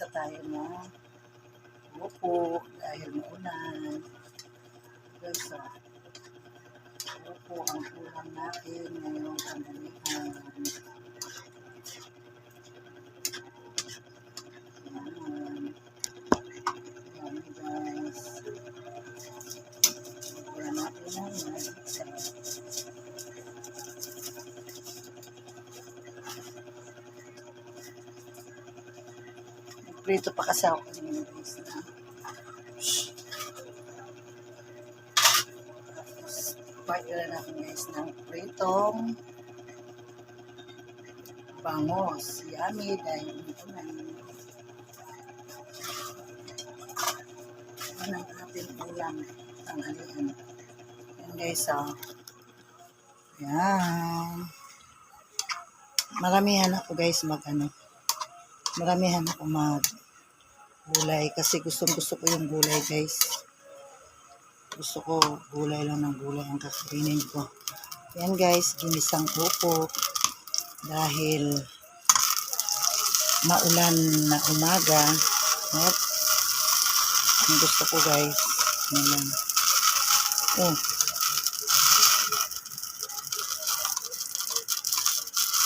Mag-isa tayo na upo dahil maulan. Guys, ah, upo ang ulam natin ngayong tanghalian. Yan. Yan, guys. Ulam natin na Prito pa kasi ako kanina guys na. Partner natin guys ng pritong bangos. Yummy dahil ito na. Yan ang ating ulam tanghalian. Yan guys ah. Yan. Maramihan ako guys mag ano maramihan ako mag gulay kasi gustong gusto ko yung gulay guys gusto ko gulay lang ng gulay ang kakainin ko yan guys ginisang upo dahil maulan na umaga Yep. ang gusto ko guys yan oh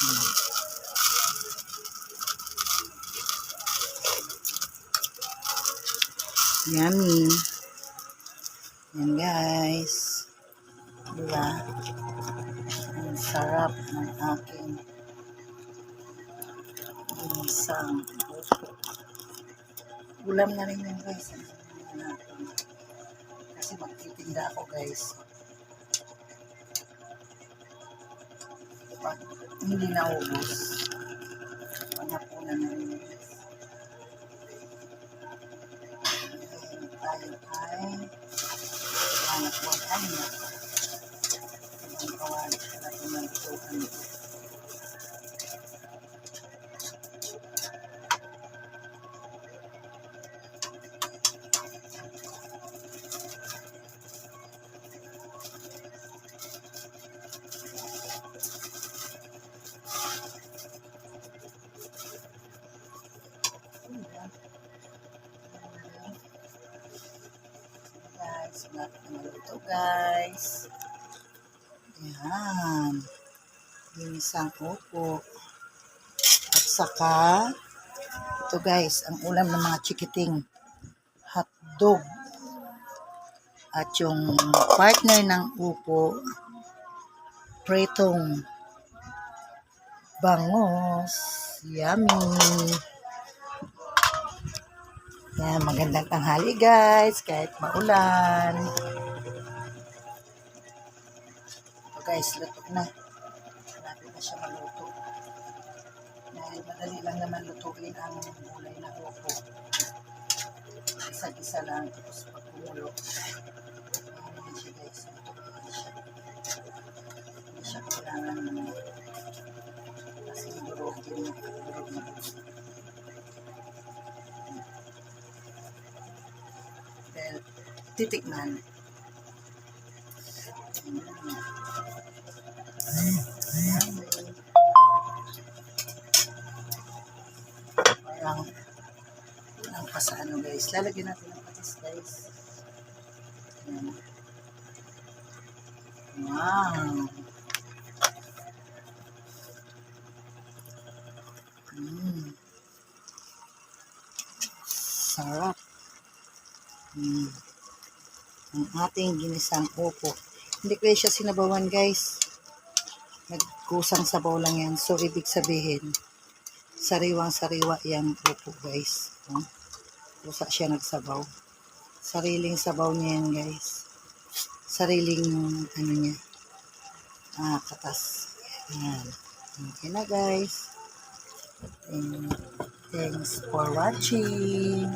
Hmm. Yummy. Yan guys. Diba? Ang sarap ng aking ginisang. Ulam na rin yan guys. Kasi magtitinda ako guys. Pag hindi naubos, panapunan na rin あり。Guys. Malapit na maluto guys. Yan. Ginisang upo. At saka, ito guys, ang ulam ng mga chikiting. Hotdog. At yung partner ng upo, pritong bangos. Yummy. Yan, magandang tanghali guys, kahit maulan. Ito guys, luto na. Malapit na siya maluto. Dahil madali lang naman lutuin ang gulay na upo. Isa-isa lang, tapos pag kumulo. Ayan yan siya guys, luto na siya. Hindi siya kailangan kasi titikman. Parang ang pa sa guys. Lalagyan natin ng patis guys. Ayan. Wow. Mm. Sarap. Mm. Ang ating ginisang upo. Hindi ko siya sinabawan guys. Nagkusang sabaw lang yan. So, ibig sabihin, sariwang sariwa yung upo guys. Oh. Kusa siya nagsabaw. Sariling sabaw niya yan guys. Sariling ano niya. Ah, katas. Yan. Okay na guys. And thanks for watching.